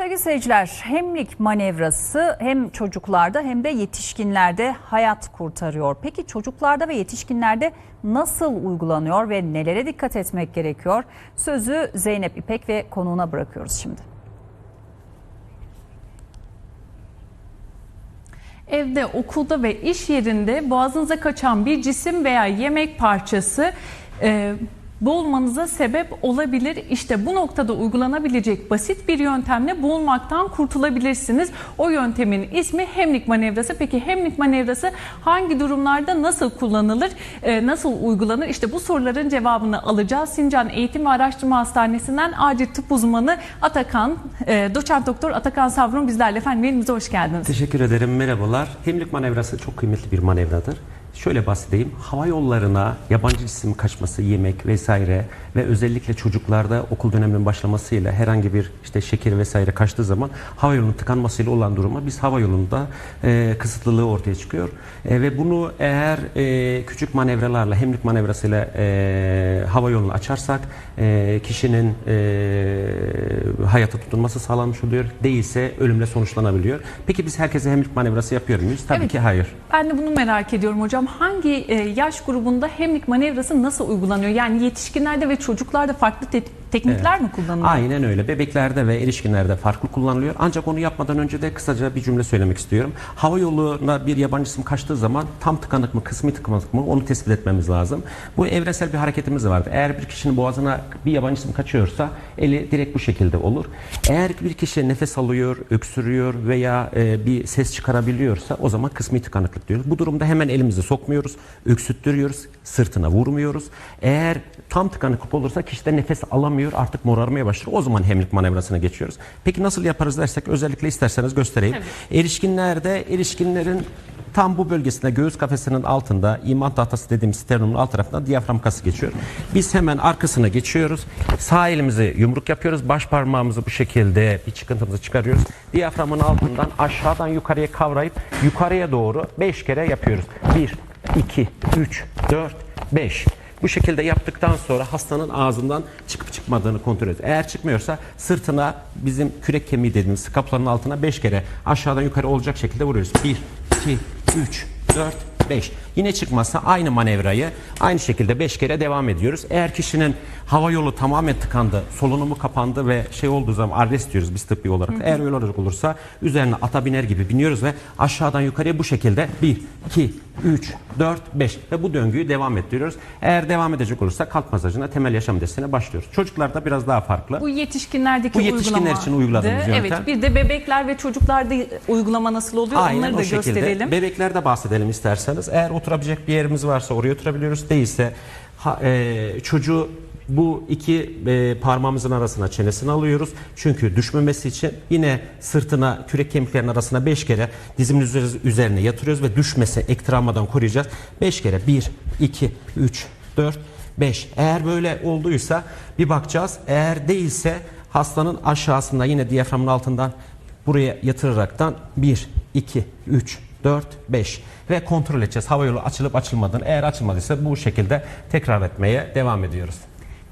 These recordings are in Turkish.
Sevgili seyirciler, hemlik manevrası hem çocuklarda hem de yetişkinlerde hayat kurtarıyor. Peki çocuklarda ve yetişkinlerde nasıl uygulanıyor ve nelere dikkat etmek gerekiyor? Sözü Zeynep İpek ve konuğuna bırakıyoruz şimdi. Evde, okulda ve iş yerinde boğazınıza kaçan bir cisim veya yemek parçası e, boğulmanıza sebep olabilir. İşte bu noktada uygulanabilecek basit bir yöntemle boğulmaktan kurtulabilirsiniz. O yöntemin ismi hemlik manevrası. Peki hemlik manevrası hangi durumlarda nasıl kullanılır, e, nasıl uygulanır? İşte bu soruların cevabını alacağız. Sincan Eğitim ve Araştırma Hastanesi'nden acil tıp uzmanı Atakan, e, doçent doktor Atakan Savrun bizlerle. Efendim elimize hoş geldiniz. Teşekkür ederim. Merhabalar. Hemlik manevrası çok kıymetli bir manevradır. Şöyle bahsedeyim. Hava yollarına yabancı cisim kaçması, yemek vesaire ve özellikle çocuklarda okul döneminin başlamasıyla herhangi bir işte şeker vesaire kaçtığı zaman hava yolunun tıkanmasıyla olan duruma biz hava yolunda e, kısıtlılığı ortaya çıkıyor. E, ve bunu eğer e, küçük manevralarla, hemlik manevrasıyla e, hava yolunu açarsak e, kişinin e, hayata tutunması sağlanmış oluyor. Değilse ölümle sonuçlanabiliyor. Peki biz herkese hemlik manevrası yapıyor muyuz? Tabii Evet. ki hayır. Ben de bunu merak ediyorum hocam. Hangi e, yaş grubunda hemlik manevrası nasıl uygulanıyor? Yani yetişkinlerde ve çocuklarda farklı te- teknikler mi kullanılıyor? Aynen öyle. Bebeklerde ve erişkinlerde farklı kullanılıyor. Ancak onu yapmadan önce de kısaca bir cümle söylemek istiyorum. Hava yoluna bir yabancı cisim kaçtığı zaman tam tıkanık mı, kısmi tıkanık mı onu tespit etmemiz lazım. Bu evrensel bir hareketimiz vardır. Eğer bir kişinin boğazına bir yabancı cisim kaçıyorsa eli direkt bu şekilde olur. Eğer bir kişi nefes alıyor, öksürüyor veya e, bir ses çıkarabiliyorsa o zaman kısmi tıkanıklık diyoruz. Bu durumda hemen elimizi sokmuyoruz, öksüttürüyoruz, sırtına vurmuyoruz. Eğer tam tıkanıklık olursa kişi de nefes alamıyor, artık morarmaya başlıyor. O zaman hemlik manevrasına geçiyoruz. Peki nasıl yaparız dersek özellikle isterseniz göstereyim. Erişkinlerde erişkinlerin Tam bu bölgesinde göğüs kafesinin altında iman tahtası dediğimiz sternumun alt tarafında diyafram kası geçiyor. Biz hemen arkasına geçiyoruz. Sağ elimizi yumruk yapıyoruz. Baş parmağımızı bu şekilde bir çıkıntımızı çıkarıyoruz. Diyaframın altından aşağıdan yukarıya kavrayıp yukarıya doğru 5 kere yapıyoruz. 1, 2, 3, 4, 5. Bu şekilde yaptıktan sonra hastanın ağzından çıkıp çıkmadığını kontrol ediyoruz. Eğer çıkmıyorsa sırtına bizim kürek kemiği dediğimiz skapların altına 5 kere aşağıdan yukarı olacak şekilde vuruyoruz. 1, 2, 3, 4, 5. Yine çıkmazsa aynı manevrayı aynı şekilde 5 kere devam ediyoruz. Eğer kişinin hava yolu tamamen tıkandı, solunumu kapandı ve şey olduğu zaman arrest diyoruz biz tıbbi olarak. Eğer öyle olacak olursa üzerine ata biner gibi biniyoruz ve aşağıdan yukarıya bu şekilde 1, 2, 3, 4, 5 ve bu döngüyü devam ettiriyoruz. Eğer devam edecek olursa kalp masajına temel yaşam desteğine başlıyoruz. Çocuklarda biraz daha farklı. Bu yetişkinlerdeki Bu yetişkinler uygulama. için uyguladığımız yöntem. Evet bir de bebekler ve çocuklarda uygulama nasıl oluyor Aynen onları o da şekilde. gösterelim. Bebeklerde bahsedelim isterseniz. Eğer oturabilecek bir yerimiz varsa oraya oturabiliyoruz. Değilse ha, e, çocuğu bu iki e, parmağımızın arasına çenesini alıyoruz. Çünkü düşmemesi için yine sırtına kürek kemiklerinin arasına 5 kere dizimin üzeri- üzerine yatırıyoruz ve düşmese ek travmadan koruyacağız. 5 kere 1, 2, 3, 4, 5. Eğer böyle olduysa bir bakacağız. Eğer değilse hastanın aşağısında yine diyaframın altından buraya yatıraraktan 1, 2, 3, 4, 5 ve kontrol edeceğiz. Hava yolu açılıp açılmadığını. Eğer açılmadıysa bu şekilde tekrar etmeye devam ediyoruz.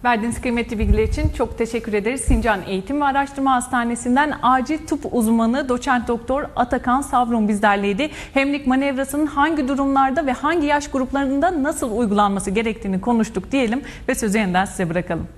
Verdiğiniz kıymetli bilgiler için çok teşekkür ederiz. Sincan Eğitim ve Araştırma Hastanesi'nden acil tıp uzmanı doçent doktor Atakan Savrun bizlerleydi. Hemlik manevrasının hangi durumlarda ve hangi yaş gruplarında nasıl uygulanması gerektiğini konuştuk diyelim ve sözü yeniden size bırakalım.